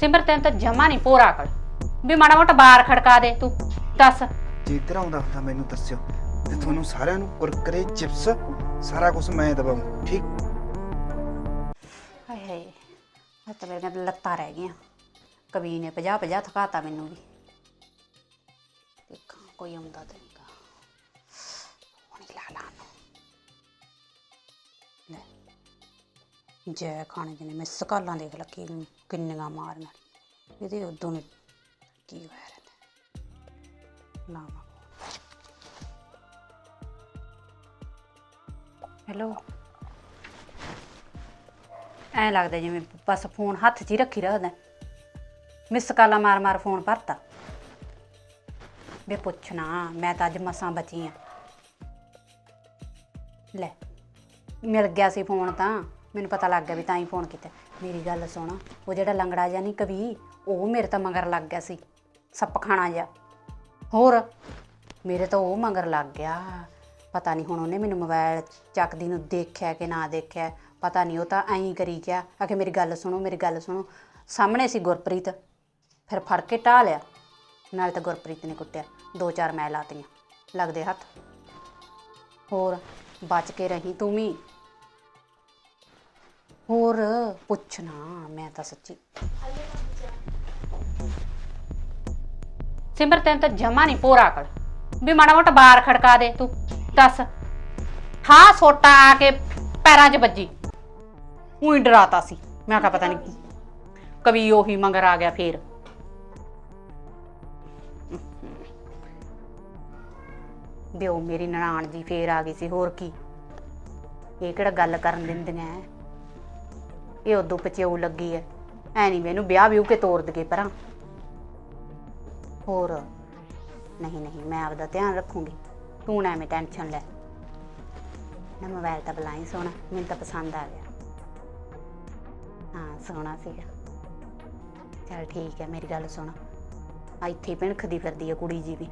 ਸਿਮਰ ਤੈਨੂੰ ਤਾਂ ਜਮਾ ਨਹੀਂ ਪੂਰਾ ਕਰ ਵੀ ਮਾੜਾ ਮੋਟਾ ਬਾਰ ਖੜਕਾ ਦੇ ਤੂੰ। ਦੱਸ। ਜੇ ਇੱਧਰ ਆਉਂਦਾ ਹੁੰਦਾ ਮੈਨੂੰ ਦੱਸਿਓ। ਤੇ ਤੁਹਾਨੂੰ ਸਾਰਿਆਂ ਨੂੰ ਕੁਰਕਰੇ ਚਿਪਸ ਸਾਰਾ ਕੁਝ ਮੈਂ ਦਵਾਉਂ ਠੀਕ? ਹਾਏ ਹਾਏ ਅੱਜ ਤਾਂ ਮੇਰੀਆਂ ਤਾਂ ਲੱਤਾਂ ਰਹਿ ਗਈਆਂ। ਕਵੀ ਨੇ 50 50 ਥਕਾਤਾ ਮੈਨੂੰ ਵੀ। ਦੇਖਾਂ ਕੋਈ ਆਉਂਦਾ ਤਾਂ। ਜੈ ਖਾਣੇ ਦੇ ਨੇ ਮੈਂ ਸਕਾਲਾਂ ਦੇਖ ਲੱਕੀ ਕਿੰਨੀਆਂ ਮਾਰੀਆਂ ਇਹਦੇ ਉਦੋਂ ਨੇ ਕੀ ਹੋਇਆ ਰਹਿੰਦਾ। ਲਾਵਾ ਹੈਲੋ ਐ ਲੱਗਦਾ ਜਿਵੇਂ ਬਸ ਫੋਨ ਹੱਥ 'ਚ ਹੀ ਰੱਖੀ ਰੱਖਦਾ ਮਿਸ ਕਾਲਾ ਮਾਰ ਮਾਰ ਫੋਨ ਭਰਤਾ। ਵੇ ਪੁੱਛਣਾ, ਮੈਂ ਤਾਂ ਅੱਜ ਮਸਾਂ ਬਚੀ ਆ। ਲੈ, ਮਿਲ ਗਿਆ ਸੀ ਫੋਨ ਤਾਂ। ਮੈਨੂੰ ਪਤਾ ਲੱਗ ਗਿਆ ਵੀ ਤਾਂ ਹੀ ਫੋਨ ਕੀਤਾ। ਮੇਰੀ ਗੱਲ ਸੁਣ, ਉਹ ਜਿਹੜਾ ਲੰਗੜਾ ਜਿਹਾ ਨਹੀਂ ਕਵੀ, ਉਹ ਮੇਰੇ ਤਾਂ ਮਗਰ ਲੱਗ ਗਿਆ ਸੀ। ਸੱਪ ਖਾਣਾ ਜਿਹਾ। ਹੋਰ? ਮੇਰੇ ਤਾਂ ਉਹ ਮਗਰ ਲੱਗ ਗਿਆ। ਪਤਾ ਨਹੀਂ ਹੁਣ ਉਹਨੇ ਮੈਨੂੰ ਮੋਬਾਈਲ ਚੱਕਦੀ ਨੂੰ ਦੇਖਿਆ ਕਿ ਨਾ ਦੇਖਿਆ। ਪਤਾ ਨਹੀਂ ਉਹ ਤਾਂ ਐਂ ਕਰੀ ਗਿਆ। ਆਖੇ ਮੇਰੀ ਗੱਲ ਸੁਣੋ, ਮੇਰੀ ਗੱਲ ਸੁਣੋ। ਸਾਹਮਣੇ ਸੀ ਗੁਰਪ੍ਰੀਤ। ਫਿਰ ਫੜ ਕੇ ਢਾ ਲਿਆ। ਨਾਲ ਤਾਂ ਗੁਰਪ੍ਰੀਤ ਨੇ ਕੁੱਟਿਆ। ਦੋ ਚਾਰ ਮੈਂ ਲਾਤੀਆਂ। ਲੱਗਦੇ ਹੱਥ। ਹੋਰ? ਬਚ ਕੇ ਰਹੀ ਤੂੰ ਵੀ। ਹੋਰ ਪੁੱਛਣਾ, ਮੈਂ ਤਾਂ ਸੱਚੀ। ਸਿਮਰ, ਤੈਨੂੰ ਤਾਂ ਜਮਾ ਨਹੀਂ ਪੂਰਾ ਕਰ ਵੀ ਮਾੜਾ ਮੋਟਾ ਬਾਰ ਖੜਕਾ ਦੇ ਤੂੰ। ਦੱਸ। ਹਾਂ, ਸੋਟਾ ਆ ਕੇ ਪੈਰਾਂ 'ਚ ਵੱਜੀ। ਉਹੀ ਡਰਾਤਾ ਸੀ। ਮੈਂ ਕਿਹਾ ਪਤਾ ਨਹੀਂ ਕਵੀ ਉਹੀ ਮੰਗਰ ਆ ਗਿਆ ਫੇਰ। ਬਿਓ ਮੇਰੀ ਨਨਾਣ ਜੀ ਫੇਰ ਆ ਗਈ ਸੀ। ਹੋਰ ਕੀ। ਇਹ ਕਿਹੜਾ ਗੱਲ ਕਰਨ ਦਿੰਦੀਆਂ ਐ? ਇਹ ਉਦੋਂ ਪਚਿਓ ਲੱਗੀ ਐ। ਐ ਨਹੀਂ ਮੈਨੂੰ ਵਿਆਹ ਵਿਊ ਕੇ ਤੋਰ ਦਗੇ ਪਰਾਂ। ਹੋਰ ਨਹੀਂ ਨਹੀਂ ਮੈਂ ਆਪਦਾ ਧਿਆਨ ਰੱਖੂੰਗੀ। ਤੂੰ ਨਾ ਐਵੇਂ ਟੈਨਸ਼ਨ ਲੈ। ਨਾ ਮੋਬਾਈਲ ਤਾਂ ਬਲਾਈ ਸੋਹਣਾ ਮੈਨੂੰ ਤਾਂ ਪਸੰਦ ਆ ਗਿਆ। ਹਾਂ ਸੋਹਣਾ ਸੀਗਾ। ਚਲ ਠੀਕ ਹੈ ਮੇਰੀ ਗੱਲ ਸੁਣ। ਆ ਇੱਥੇ ਪਿਣਖਦੀ ਫਿਰਦੀ ਹੈ ਕੁੜੀ ਜੀ ਵੀ।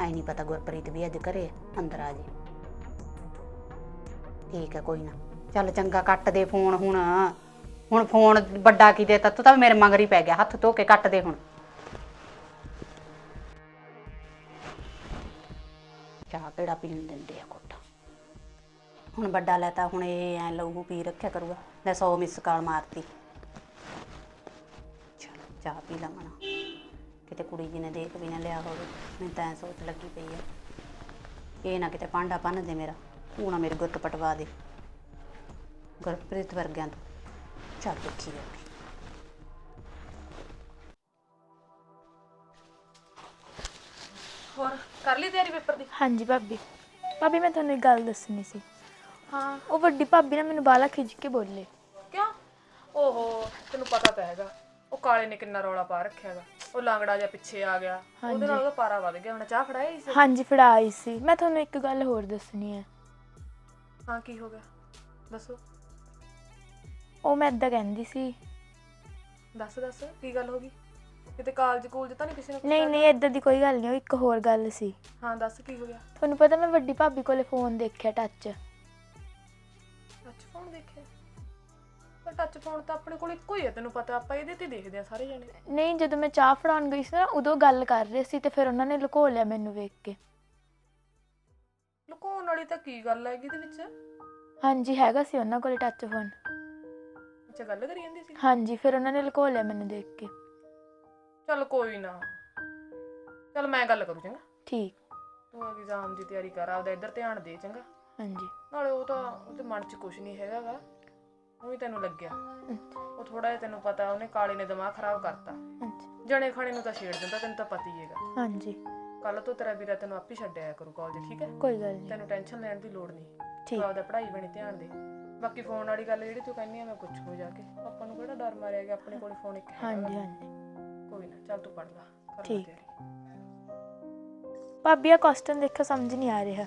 ਐ ਨਹੀਂ ਪਤਾ ਗੁਰਪ੍ਰੀਤ ਵੀ ਅੱਜ ਘਰੇ ਹੈ, ਅੰਦਰ ਆ ਜੇ। ਠੀਕ ਹੈ ਕੋਈ ਨਾ। ਚੱਲ ਚੰਗਾ ਕੱਟ ਦੇ ਫੋਨ ਹੁਣ। ਹੁਣ ਫੋਨ ਵੱਡਾ ਕੀ ਦੇ ਤਾ ਤੂੰ ਤਾਂ ਮੇਰੇ ਮਗਰ ਹੀ ਪੈ ਗਿਆ, ਹੱਥ ਧੋ ਕੇ ਕੱਟ ਦੇ ਹੁਣ। ਚਾਹ ਕਿਹੜਾ ਪੀਣ ਦਿੰਦੇ ਆ ਕੁੱਟ ਹੁਣ ਵੱਡਾ ਲੈਤਾ ਹੁਣ ਇਹ ਐ ਲਹੂ ਪੀ ਰੱਖਿਆ ਕਰੂਗਾ ਲੈ 100 ਮਿਸ ਕਾਲ ਮਾਰਤੀ। ਚਲ, ਚਾਹ ਪੀ ਲਵਾਂ ਕਿਤੇ ਕੁੜੀ ਜੀ ਨੇ ਦੇਖ ਵੀ ਨਾ ਲਿਆ ਹੋਵੇ, ਮੈਨੂੰ ਤਾਂ ਐਂ ਸੋਚ ਲੱਗੀ ਪਈ ਆ। ਇਹ ਨਾ ਕਿਤੇ ਪਾਂਡਾ ਪੰਨ ਦੇ ਮੇਰਾ, ਉਹ ਨਾ ਮੇਰੇ ਗੁੱਤ ਪਟਵਾ ਦੇ। ਗੁਰਪ੍ਰੀਤ ਵਰਗਿਆਂ ਤੋਂ। ਚੱਲ ਦੇਖੀ ਜਾਊਗੀ ਹੋਰ ਕਰ ਲਈ ਤਿਆਰੀ ਪੇਪਰ ਦੀ? ਹਾਂਜੀ ਭਾਬੀ। ਭਾਬੀ ਮੈਂ ਤੁਹਾਨੂੰ ਇੱਕ ਗੱਲ ਦੱਸਣੀ ਸੀ। ਹਾਂ। ਉਹ ਵੱਡੀ ਭਾਬੀ ਨਾ ਮੈਨੂੰ ਬਾਲਾ ਖਿੱਚ ਕੇ ਬੋਲੇ। ਕਿਉਂ? ਓਹੋ ਤੈਨੂੰ ਪਤਾ ਤਾਂ ਹੈਗਾ। ਉਹ ਕਾਲੇ ਨੇ ਕਿੰਨਾ ਰੌਲਾ ਪਾ ਰੱਖਿਆ ਹੈਗਾ। ਉਹ ਲਾਂਗੜਾ ਜਿਹਾ ਪਿੱਛੇ ਆ ਗਿਆ। ਉਹਦੇ ਨਾਲ ਉਹਦਾ ਪਾਰਾ ਵੱਧ ਗਿਆ। ਹੁਣ ਚਾਹ ਫੜਾਈ ਸੀ? ਹਾਂਜੀ ਫੜਾਈ ਸੀ। ਮੈਂ ਤੁਹਾਨੂੰ ਇੱਕ ਗੱਲ ਹੋਰ ਦੱਸਣੀ ਹੈ। ਹਾਂ ਕੀ ਹੋ ਗਿਆ? ਦੱਸੋ। ਉਹ ਮੈਂ ਇਦਾਂ ਕਹਿੰਦੀ ਸੀ। ਦੱਸ ਦੱਸ ਕੀ ਗੱਲ ਹੋ ਗਈ? ਕਿਤੇ ਕਾਲਜ ਕੂਲਜ ਤਾਂ ਨਹੀਂ ਕਿਸੇ ਨੇ ਨਹੀਂ ਨਹੀਂ ਇਦਾਂ ਦੀ ਕੋਈ ਗੱਲ ਨਹੀਂ ਉਹ ਇੱਕ ਹੋਰ ਗੱਲ ਸੀ। ਹਾਂ ਦੱਸ ਕੀ ਹੋ ਗਿਆ? ਤੁਹਾਨੂੰ ਪਤਾ ਮੈਂ ਵੱਡੀ ਭਾਬੀ ਕੋਲੇ ਫੋਨ ਦੇਖਿਆ ਟੱਚ ਟੱਚ ਫੋਨ ਦੇਖਿਆ? ਪਰ ਟੱਚ ਫੋਨ ਤਾਂ ਆਪਣੇ ਕੋਲ ਇੱਕੋ ਹੀ ਹੈ ਤੈਨੂੰ ਪਤਾ ਆਪਾਂ ਇਹਦੇ ਤੇ ਦੇਖਦੇ ਆ ਸਾਰੇ ਜਣੇ। ਨਹੀਂ ਜਦੋਂ ਮੈਂ ਚਾਹ ਫੜਾਉਣ ਗਈ ਸੀ ਨਾ ਉਦੋਂ ਗੱਲ ਕਰ ਰਹੇ ਸੀ ਤੇ ਫਿਰ ਉਹਨਾਂ ਨੇ ਲੁਕੋ ਲਿਆ ਮੈਨੂੰ ਵੇਖ ਕੇ। ਲੁਕਾਉਣ ਵਾਲੀ ਤਾਂ ਕੀ ਗੱਲ ਹੈਗੀ ਇਹਦੇ ਵਿੱਚ? ਹਾਂਜੀ ਹੈਗਾ ਸੀ ਉਹਨਾਂ ਕੋਲੇ ਟੱਚ ਫੋਨ ਅੱਛਾ ਗੱਲ ਕਰੀ ਜਾਂਦੀ ਸੀ? ਹਾਂਜੀ ਫਿਰ ਉਹਨਾਂ ਨੇ ਲੁਕੋ ਲਿਆ ਮੈਨੂੰ ਦੇਖ ਕੇ। ਚੱਲ ਕੋਈ ਨਾ। ਚੱਲ ਮੈਂ ਗੱਲ ਕਰੂ ਚੰਗਾ? ਠੀਕ। ਤੂੰ ਐਗਜ਼ਾਮ ਦੀ ਤਿਆਰੀ ਕਰ ਆਪਦਾ ਇੱਧਰ ਧਿਆਨ ਦੇ ਚੰਗਾ? ਹਾਂਜੀ। ਨਾਲੇ ਉਹ ਤਾਂ ਉਹਦੇ ਮਨ 'ਚ ਕੁਝ ਨਹੀਂ ਹੈਗਾਗਾ। ਉਹ ਵੀ ਤੈਨੂੰ ਲੱਗਿਆ। ਉਹ ਥੋੜਾ ਜਿਹਾ ਤੈਨੂੰ ਪਤਾ ਉਹਨੇ ਕਾਲੇ ਨੇ ਦਿਮਾਗ ਖਰਾਬ ਕਰਤਾ। ਹਾਂਜੀ ਜਣੇ ਖਾਣੇ ਨੂੰ ਤਾਂ ਛੇੜ ਦਿੰਦਾ ਤੈਨੂੰ ਤਾਂ ਪਤਾ ਹੀ ਹੈਗਾ। ਹਾਂਜੀ। ਕੱਲ ਤੋਂ ਤੇਰਾ ਵੀਰਾ ਤੈਨੂੰ ਆਪੇ ਛੱਡ ਆਇਆ ਕਰੂ ਕਾਲਜ ਠੀਕ ਹੈ? ਕੋਈ ਗੱਲ ਨਹੀਂ ਤੈਨੂੰ ਟੈਨਸ਼ਨ ਲੈਣ ਦੀ ਲੋੜ ਨਹੀਂ। ਠੀਕ। ਤੂੰ ਆਪਦਾ ਪੜ੍ਹਾਈ ਬਣੀ ਧਿਆਨ ਦੇ। ਬਾਕੀ ਫੋਨ ਵਾਲੀ ਗੱਲ ਜਿਹੜੀ ਤੂੰ ਕਹਿੰਦੀ ਆ ਮੈਂ ਪੁੱਛੂ ਜਾ ਕੇ। ਆਪਾਂ ਨੂੰ ਕਿਹੜਾ ਡਰ ਮਾਰਿਆ ਗਿਆ ਆਪਣੇ ਕੋਲ ਫੋਨ ਇੱਕ ਹੈ ਹਾਂਜੀ ਹਾਂਜੀ। ਕੋਈ ਨਾ ਚੱਲ ਤੂੰ ਪੜ੍ਹ ਲੈ ਕਰ ਲੈ ਠੀਕ। ਤਿਆਰੀ। ਭਾਬੀ ਆ ਕੁਐਸਚਨ ਦੇਖੋ ਸਮਝ ਨਹੀਂ ਆ ਰਿਹਾ।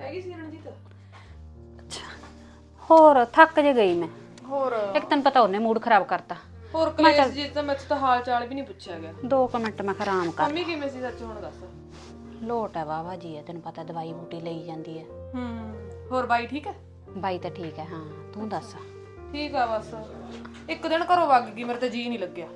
ਹੈਗੀ ਸੀ ਰਣਜੀਤ? ਹੋਰ ਥੱਕ ਜੇ ਗਈ ਮੈਂ। ਹੋਰ। ਇੱਕ ਤੈਨੂੰ ਪਤਾ ਉਹਨੇ ਮੂਡ ਖਰਾਬ ਕਰਤਾ। ਹੋਰ ਕਲੇਸ਼ ਜੀ ਤਾਂ ਮੈਥੋਂ ਤਾਂ ਹਾਲ ਚਾਲ ਵੀ ਨਹੀਂ ਪੁੱਛਿਆ ਗਿਆ। ਦੋ ਕੁ ਮਿੰਟ ਮੈਂ ਆਰਾਮ ਕਰ ਮੰਮੀ ਕਿਵੇਂ ਸੀ ਸੱਚ ਹੁਣ ਦੱਸ। ਲੋਟ ਹੈ ਵਾਵਾ ਜੀ ਹੈ ਤੈਨੂੰ ਪਤਾ ਦਵਾਈ ਬੂਟੀ ਲਈ ਜਾਂਦੀ ਹੈ। ਹੂੰ ਹੋਰ ਬਾਈ ਠੀਕ ਹੈ? ਬਾਈ ਤਾਂ ਠੀਕ ਹੈ ਹਾਂ ਤੂੰ ਦੱਸ। ਠੀਕ ਆ ਬਸ। ਇੱਕ ਦਿਨ ਘਰੋਂ ਵਗ ਗਈ ਮੇਰੇ ਤੇ ਜੀ ਨਹੀਂ ਲੱਗਿਆ।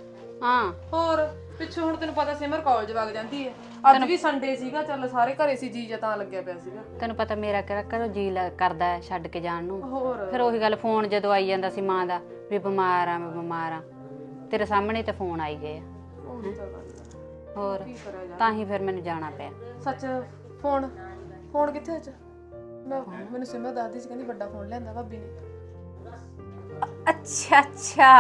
ਹਾਂ। ਹੋਰ ਪਿੱਛੋਂ ਹੁਣ ਤੈਨੂੰ ਪਤਾ ਸਿਮਰ ਕਾਲਜ ਵਗ ਜਾਂਦੀ ਹੈ। ਅੱਜ ਵੀ ਸੰਡੇ ਸੀਗਾ ਚੱਲ ਸਾਰੇ ਘਰੇ ਸੀ ਜੀ ਜਾਂ ਤਾਂ ਲੱਗਿਆ ਪਿਆ ਸੀਗਾ। ਤੈਨੂੰ ਪਤਾ ਮੇਰਾ ਕਿਹੜਾ ਘਰੋਂ ਜੀ ਲ- ਕਰਦਾ ਹੈ ਛੱਡ ਕੇ ਜਾਣ ਨੂੰ। ਹੋਰ। ਫਿਰ ਉਹੀ ਗੱਲ ਫੋਨ ਜਦੋਂ ਆਈ ਜਾਂਦਾ ਸੀ ਮਾਂ ਦਾ ਵੀ ਬਿਮਾਰ ਆ ਮੈਂ ਬਿਮਾਰ ਆ। ਤੇਰੇ ਸਾਹਮਣੇ ਤੇ ਫੋਨ ਆਈ ਗਏ ਆ। ਉਹੀ ਤਾਂ ਗੱਲ। ਆ। ਹੋਰ ਕੀ ਜਾ ਤਾਂ ਹੀ ਫਿਰ ਮੈਨੂੰ ਜਾਣਾ ਪਿਆ। ਸੱਚ ਫੋਨ ਫੋਨ ਕਿੱਥੇ ਅੱਜ? ਮੈਂ ਮੈਨੂੰ ਸਿਮਰ ਦੱਸਦੀ ਸੀ ਕਹਿੰਦੀ ਵੱਡਾ ਫੋਨ ਲਿਆਂਦਾ ਭਾਬੀ ਨੇ। ਅੱਛਾ ਅੱਛਾ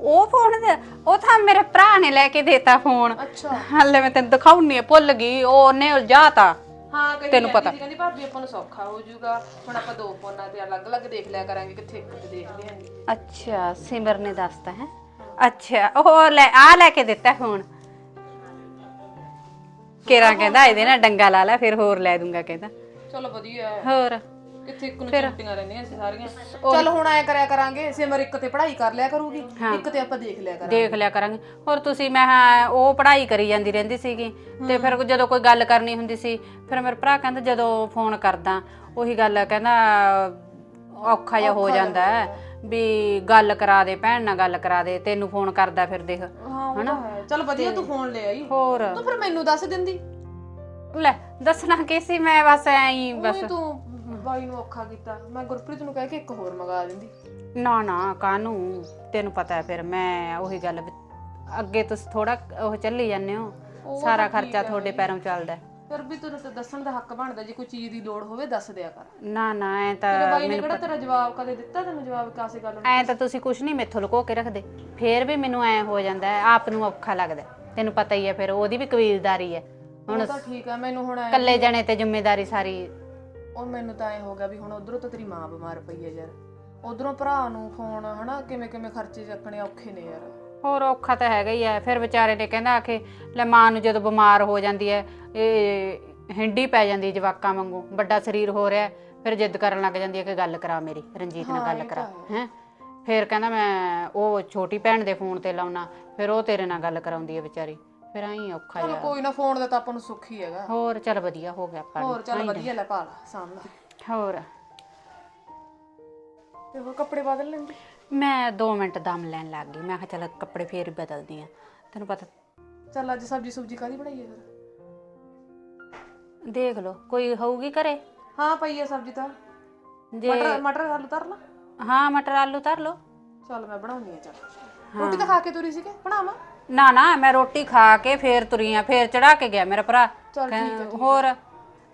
ਉਹ ਫੋਨ ਦੇ ਉਹ ਤਾਂ ਮੇਰੇ ਭਰਾ ਨੇ ਲੈ ਕੇ ਦੇਤਾ ਫੋਨ। ਅੱਛਾ। ਹਾਲੇ ਮੈਂ ਤੈਨੂੰ ਦਿਖਾਉਣੀ ਭੁੱਲ ਗਈ ਉਹਨੇ ਉਲਝਾਤਾ। ਹਾਂ ਤੈਨੂੰ ਪਤਾ। ਸੀ ਕਹਿੰਦੀ ਭਾਬੀ ਆਪਾਂ ਨੂੰ ਸੌਖਾ ਹੋ ਜਾਊਗਾ। ਹੁਣ ਆਪਾਂ ਦੋ ਫੋਨਾਂ ਤੇ ਅਲੱਗ-ਅਲੱਗ ਦੇਖ ਲਿਆ ਕਰਾਂਗੇ ਕਿੱਥੇ ਇੱਕ ਤੇ ਦੇਖਦੇ ਆਂਗੇ ਅੱਛਾ ਸਿਮਰ ਨੇ ਦੱਸਤਾ ਹੈ? ਅੱਛਾ ਉਹ ਲੈ ਆ ਲੈ ਕੇ ਦਿੱਤਾ ਫੋਨ। ਕਿਰਾ ਕਹਿੰਦਾ ਇਹਦੇ ਨਾਲ ਡੰਗਾ ਲਾ ਲੈ ਫਿਰ ਹੋਰ ਲੈ ਦੂੰਗਾ ਕਹਿੰਦਾ। ਚਲੋ ਵਧੀਆ ਹੈ। ਹੋਰ? ਕਿੱਥੇ ਇੱਕ ਨੂੰ ਰਹਿੰਦੀਆਂ ਸੀ ਸਾਰੀਆਂ। ਚੱਲ ਹੁਣ ਐ ਕਰਿਆ ਕਰਾਂਗੇ ਸਿਮਰ ਇੱਕ ਤੇ ਪੜ੍ਹਾਈ ਕਰ ਲਿਆ ਕਰੂਗੀ ਇੱਕ ਤੇ ਆਪਾਂ ਦੇਖ ਲਿਆ ਕਰਾਂਗੇ। ਦੇਖ ਲਿਆ ਕਰਾਂਗੇ। ਹੋਰ ਤੁਸੀਂ ਮੈਂ ਕਿਹਾ ਉਹ ਪੜ੍ਹਾਈ ਕਰੀ ਜਾਂਦੀ ਰਹਿੰਦੀ ਸੀਗੀ ਤੇ ਫਿਰ ਜਦੋਂ ਕੋਈ ਗੱਲ ਕਰਨੀ ਹੁੰਦੀ ਸੀ ਫਿਰ ਮੇਰੇ ਭਰਾ ਕਹਿੰਦਾ ਜਦੋਂ ਫੋਨ ਕਰਦਾ ਉਹੀ ਗੱਲ ਕਹਿੰਦਾ ਔਖਾ ਜਿਹਾ ਹੋ ਜਾਂਦਾ ਹੈ ਵੀ ਗੱਲ ਕਰਾ ਦੇ ਭੈਣ ਨਾਲ ਗੱਲ ਕਰਾ ਦੇ ਤੈਨੂੰ ਫੋਨ ਕਰਦਾ ਫਿਰ ਦੇਖ ਹਾਂ ਉਹ ਤਾਂ ਹੈ। ਚੱਲ ਵਧੀਆ ਤੂੰ ਫੋਨ ਲੈ ਆਈ। ਹੋਰ? ਤੂੰ ਫਿਰ ਮੈਨੂੰ ਦੱਸ ਦਿੰਦੀ। ਲੈ ਦੱਸਣਾ ਕੀ ਸੀ? ਮੈਂ ਬਸ ਐਂ ਹੀ ਬਸ। ਉਹੀ ਤੂੰ ਬਾਈ ਨੂੰ ਔਖਾ ਕੀਤਾ। ਮੈਂ ਗੁਰਪ੍ਰੀਤ ਨੂੰ ਕਹਿ ਕੇ ਇੱਕ ਹੋਰ ਮੰਗਾ ਦਿੰਦੀ। ਨਾ ਨਾ ਕਾਨੂੰ ਤੈਨੂੰ ਪਤਾ ਹੈ ਫਿਰ ਮੈਂ ਉਹੀ ਗੱਲ ਵੀ ਅੱਗੇ ਤੁਸੀਂ ਥੋੜਾ ਉਹ ਚੱਲੀ ਜਾਂਦੇ ਹੋ। ਸਾਰਾ ਖਰਚਾ ਤੁਹਾਡੇ ਪੈਰੋਂ ਚੱਲਦਾ ਹੈ। ਫਿਰ ਵੀ ਤੈਨੂੰ ਤਾਂ ਦੱਸਣ ਦਾ ਹੱਕ ਬਣਦਾ ਜੇ ਕੋਈ ਚੀਜ਼ ਦੀ ਲੋੜ ਹੋਵੇ ਦੱਸ ਦਿਆ ਕਰ। ਨਾ ਨਾ ਐ ਤੇਰੇ ਤਾਂ ਬਾਈ ਨੇ ਕਿਹੜਾ ਤੇਰਾ ਜਵਾਬ ਕਦੇ ਦਿੱਤਾ ਤੈਨੂੰ ਜਵਾਬ ਕਾਸੇ ਗੱਲ ਨੂੰ? ਐ ਤਾਂ ਤੁਸੀਂ ਕੁਝ ਨਹੀਂ ਮੈਥੋਂ ਲੁਕੋ ਕੇ ਰੱਖਦੇ। ਫੇਰ ਵੀ ਮੈਨੂੰ ਐ ਹੋ ਜਾਂਦਾ ਹੈ, ਆਪ ਨੂੰ ਔਖਾ ਲੱਗਦਾ ਹੈ। ਤੈਨੂੰ ਪਤਾ ਹੀ ਹੈ ਫਿਰ ਉਹਦੀ ਵੀ ਕਬੀਲਦਾਰੀ ਹੈ। ਹੁਣ ਉਹ ਤਾਂ ਠੀਕ ਆ ਮੈਨੂੰ ਹੁਣ ਐਂ- ਇਕੱਲੇ ਜਣੇ ਤੇ ਜ਼ਿੰਮੇਵਾਰੀ ਸਾਰੀ ਉਹ ਮੈਨੂੰ ਤਾਂ ਐ ਹੋ ਗਿਆ ਵੀ ਹੁਣ ਉਧਰੋਂ ਤਾਂ ਤੇਰੀ ਮਾਂ ਬਿਮਾਰ ਪਈ ਹੈ ਯਾਰ। ਉਧਰੋਂ ਭਰਾ ਨੂੰ ਫੋਨ ਹਨਾ ਕਿਵੇਂ ਕਿਵੇਂ ਖਰਚੇ ਚੱਕਣੇ ਔਖੇ ਨੇ ਯਾਰ। ਹੋਰ ਔਖਾ ਤਾਂ ਹੈਗਾ ਹੀ ਹੈ ਫਿਰ ਵਿਚਾਰੇ ਨੇ ਕਹਿੰਦਾ ਆਖੇ ਲੈ ਮਾਂ ਨੂੰ ਜਦੋਂ ਬਿਮਾਰ ਹੋ ਜਾਂਦੀ ਹੈ ਇਹ ਹਿੰਡੀ ਪੈ ਜਾਂਦੀ ਜਵਾਕਾਂ ਵਾਂਗੂ ਵੱਡਾ ਸਰੀਰ ਹੋ ਰਿਹਾ ਫਿਰ ਜਿੱਦ ਕਰਨ ਲੱਗ ਜਾਂਦੀ ਹੈ ਕਿ ਗੱਲ ਕਰਾ ਮੇਰੀ ਰਣਜੀਤ ਨਾਲ ਗੱਲ ਕਰਾ ਹੈ। ਫਿਰ ਕਹਿੰਦਾ ਮੈਂ ਉਹ ਛੋਟੀ ਭੈਣ ਦੇ ਫੋਨ ਤੇ ਲਾਉਣਾ ਫਿਰ ਉਹ ਤੇਰੇ ਨਾਲ ਗੱਲ ਕਰਾਉਂਦੀ ਹੈ ਵਿਚਾਰੀ। ਫਿਰ ਐਂ ਔਖਾ ਚਲ ਜਿਹਾ। ਕੋਈ ਨਾ ਫੋਨ ਦਾ ਤਾਂ ਆਪਾਂ ਨੂੰ ਸੁੱਖ ਹੀ ਹੈਗਾ। ਹੋਰ ਚੱਲ ਵਧੀਆ ਹੋ ਗਿਆ ਆਪਾਂ ਨੂੰ। ਹੋਰ ਚੱਲ ਵਧੀਆ ਲੈ ਪਾ ਲਾ। ਸਾਹਮਣੇ ਹੋਰ। ਤੇ ਉਹ ਕੱਪੜੇ ਬਦਲ ਲੈਂਦੀ? ਮੈਂ 2 ਮਿੰਟ ਦਮ ਲੈਣ ਲੱਗ ਗਈ। ਮੈਂ ਕਿਹਾ ਚੱਲ ਕੱਪੜੇ ਫੇਰ ਹੀ ਬਦਲਦੀ ਆ ਤੈਨੂੰ ਪਤਾ ਚੱਲ ਅੱਜ ਸਬਜੀ ਸੁਬਜੀ ਕਾਦੀ ਬਣਾਈਏ ਫਿਰ? ਦੇਖ ਲਓ ਕੋਈ ਹੋਊਗੀ ਘਰੇ? ਹਾਂ ਪਈ ਹੈ ਸਬਜੀ ਤਾਂ। ਜੇ ਮਟਰ ਮਟਰ ਆਲੂ ਤਰ ਲਾ। ਹਾਂ ਮਟਰ ਆਲੂ ਧਰ ਲਓ। ਚੱਲ ਮੈਂ ਬਣਾਉਣੀ ਆ ਚੱਲ। ਰੋਟੀ ਤਾਂ ਖਾ ਕੇ ਤੁਰੀ ਸੀਗੇ ਬਣਾਵਾਂ? ਨਾ ਨਾ ਮੈਂ ਰੋਟੀ ਖਾ ਕੇ ਫੇਰ ਤੁਰੀ ਆ ਫੇਰ ਚੜਾ ਕੇ ਗਿਆ ਮੇਰਾ ਭਰਾ। ਚੱਲ ਹੋਰ?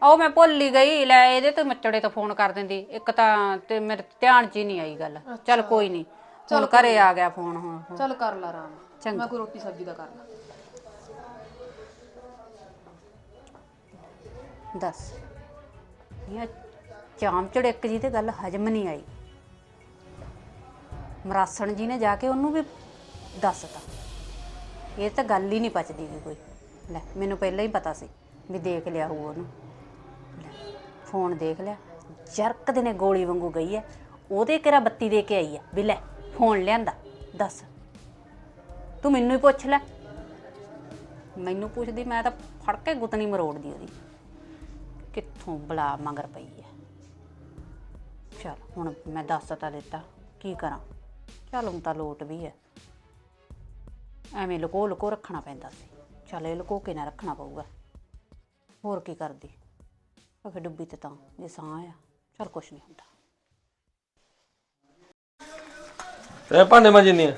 ਉਹ ਮੈਂ ਭੁੱਲ ਹੀ ਗਈ ਲੈ ਇਹਦੇ ਤੋਂ ਮੱਚੜੇ ਤੋਂ ਫੋਨ ਕਰ ਦਿੰਦੀ। ਇੱਕ ਤਾਂ ਤੇ ਮੇਰੇ ਧਿਆਨ 'ਚ ਹੀ ਨਹੀਂ ਆਈ ਗੱਲ। ਚੱਲ ਕੋਈ ਨਹੀਂ ਹੁਣ ਘਰੇ ਆ ਗਿਆ ਫੋਨ ਹੁਣ ਚੱਲ ਕਰ ਲਾ ਆਰਾਮ। ਮੈਂ ਕੋਈ ਰੋਟੀ ਸਬਜੀ ਦਾ ਕਰ ਲਾ ਦੱਸ। ਇਹ ਚਾਮ ਚੜਿੱਕ ਜੀ ਤੇ ਗੱਲ ਹਜਮ ਨਹੀਂ ਆਈ। ਮਰਾਸਣ ਜੀ ਨੇ ਜਾ ਕੇ ਉਹਨੂੰ ਵੀ ਦੱਸਤਾ। ਇਹ ਤਾਂ ਗੱਲ ਹੀ ਨਹੀਂ ਪਚਦੀ ਕੋਈ। ਲੈ ਮੈਨੂੰ ਪਹਿਲਾਂ ਹੀ ਪਤਾ ਸੀ ਵੀ ਦੇਖ ਲਿਆ ਹੋਊ ਉਹਨੂੰ। ਫੋਨ ਦੇਖ ਲਿਆ, ਜਰਕ ਦੇ ਨੇ ਗੋਲੀ ਵਾਂਗੂ ਗਈ ਹੈ ਉਹਦੇ ਕਿਹੜਾ ਬੱਤੀ ਦੇ ਕੇ ਆਈ ਹੈ ਵੀ ਲੈ, ਫੋਨ ਲਿਆਂਦਾ, ਦੱਸ। ਤੂੰ ਮੈਨੂੰ ਹੀ ਪੁੱਛ ਲੈ। ਮੈਨੂੰ ਪੁੱਛਦੀ, ਮੈਂ ਤਾਂ ਫੜ ਕੇ ਗੁੱਤਨੀ ਮਰੋੜਦੀ ਉਹਦੀ। ਕਿੱਥੋਂ ਬਲਾ ਮਗਰ ਪਈ ਹੈ ਚਲ, ਹੁਣ ਮੈਂ ਦੱਸ ਤਾਂ ਦਿੱਤਾ, ਕੀ ਕਰਾਂ? ਚਲ, ਹੁਣ ਤਾਂ ਲੋਟ ਵੀ ਹੈ ਐਵੇਂ ਲੁਕੋ ਲੁਕੋ ਰੱਖਣਾ ਪੈਂਦਾ ਸੀ। ਚਲ, ਇਹ ਲੁਕੋ ਕੇ ਨਾ ਰੱਖਣਾ ਪਊਗਾ। ਹੋਰ ਕੀ ਕਰਦੀ? ਅਗੇ ਡੁੱਬੀ ਤੇ ਤਾਂ ਜੇ ਸਾਹ ਆ ਚਲ ਕੁਛ ਨਹੀਂ ਹੁੰਦਾ। ਤੇ ਭਾਂਡੇ ਮਾਂਜਨੀ ਆ?